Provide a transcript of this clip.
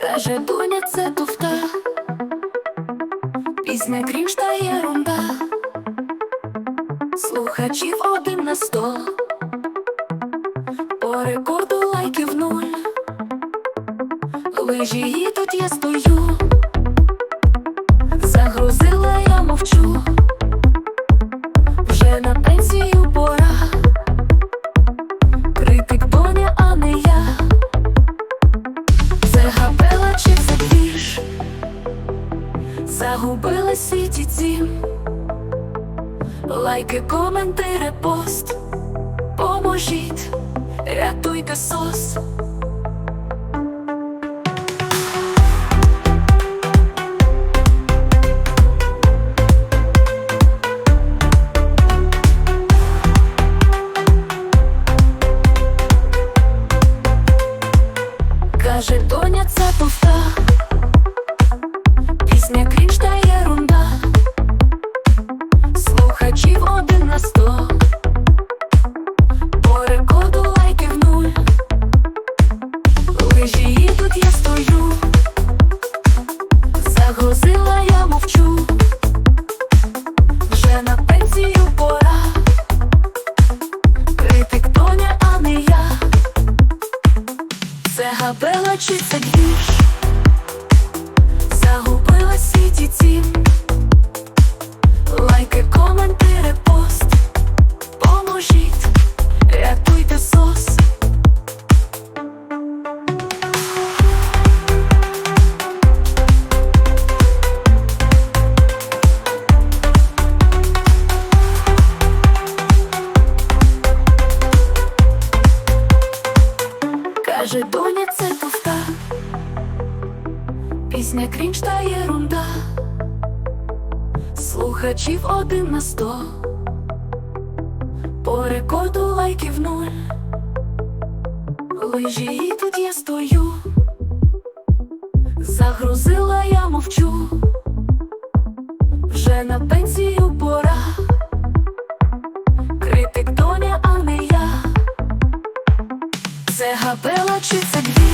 Каже, доня, це туфта, пісня крінж та єрунда, слухачів один на сто, по рекорду лайків нуль, лижі їдуть, я стою, загрузила, я мовчу, Це гапела чи забіж загубила світі цім Лайки, коменти, репост Поможіть, рятуйте сос доня, це пуста, Пісня крінж та ерунда, Слухачів один на сто. По рекорду лайків нуль. Лижі їдуть, я стою. Загрузила, габела чи це двіж Загубила світі цім Лайки, коменти, репост. Поможіть, рятуйте сос. Каже, Пісня крінж та єрунда Слухачів один на сто. По рекорду лайків нуль. Лижі і тут я стою. Загрузила, я мовчу. Вже на пенсію пора. Критик доня, а не я. Це габела чи це двіж